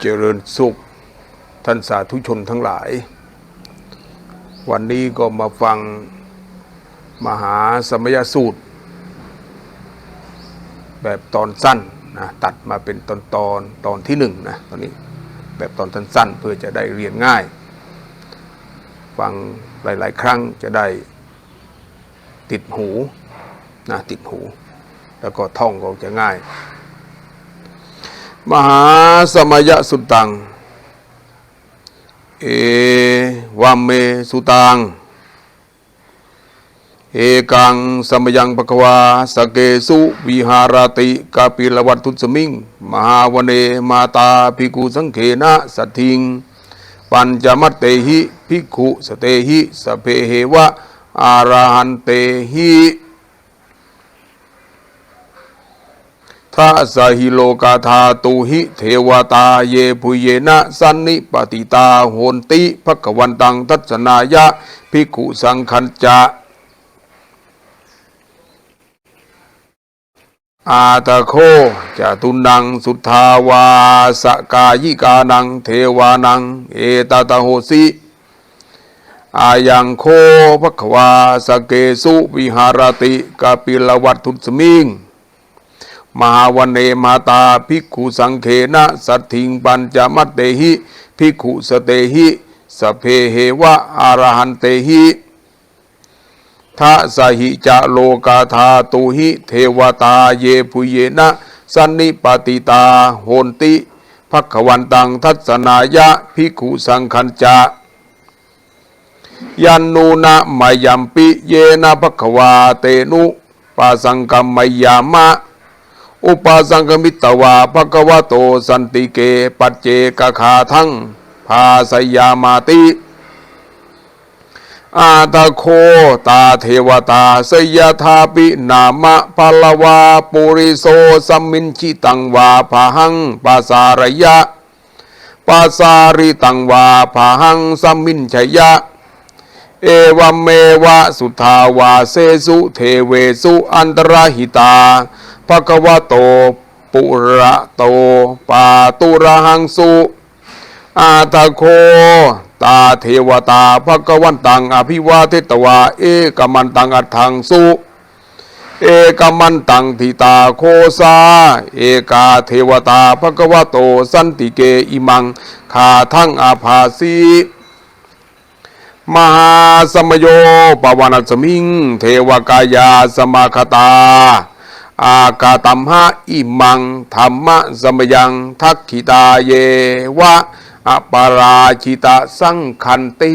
เจริญสุข ท่านสาธุชนทั้งหลาย วันนี้ก็มาฟังมหาสมยสูตร แบบตอนสั้นนะตัดมาเป็นตอนตอนตอนที่หนึ่งนะตอนนี้แบบตอนสั้นๆเพื่อจะได้เรียนง่าย ฟังหลาย ๆ ครั้งจะได้ติดหูนะติดหู แล้วก็ท่องก็จะง่าย มหาสมยสุตัง เอวัมเมสุตัง เอกังสมยังปะควาสเกสุวิหารติกาปิลวัตทุสมิง มหาวเนมาตาภิกุสังเขนะสัทิง ปัญจมัตเตหิภิกขุสเตหิสเพเหวะอาราหันเตหิ ทาสหิโลกาธาตุหิเทวตาเยพุเยนะสันนิปติตาโหนติภควันตังทัศนายะภิกขุสังคัญจะอาตะโคจตุนังสุทธาวาสกายิกานังเทวานัง เอตตะโหสิอายังโคภควาสเกสุวิหารติกาปิลวัตถุสมิง มหาวันเนมาตาภิกขุสังเขนะสัตถิงปัญจมัตเตหิภิกขุสเตหิสเพเหวะอารหันเตหิทะสหิจะโลกาธาตุหิเทวตาเยพุเยนะสันนิปติตาโหนติภควันตังทัศนายะภิกขุสังคัญจะยันนูนะมายัมปิเยนะภควาเตนุปาสังกัมมยามะ อุปาสังกมิตวาภควโตสันติเก ปัจเจกขาทั้งภาสยามาติ อาตาโคตาเทวตาสยธาปินามะพลวาปุริโสสมินชิตังวาภาหังปาสารยะปาสาริตังวาภาหังสมมินชยะ เอวัมเมวะสุทาวาเสสุเทเวสุอันตรหิตาภควโต ปุระโตปาตุระหังสุ อาตาโค ตาเทวตาภกวันตังอภิวาเทตวา เอกมันตังอัตถังสุ เอกมันตังทิตาโคสาเอกาเทวตาภกวโตสันติเกอิมังขาทั้งอาภาสีมหา สมโยปวานสมิง เทวกายาสมาคตา อากาตัมหะอิมังธรรมะสมยังทักขิตาเยวะอปาราชิตาสังคันติ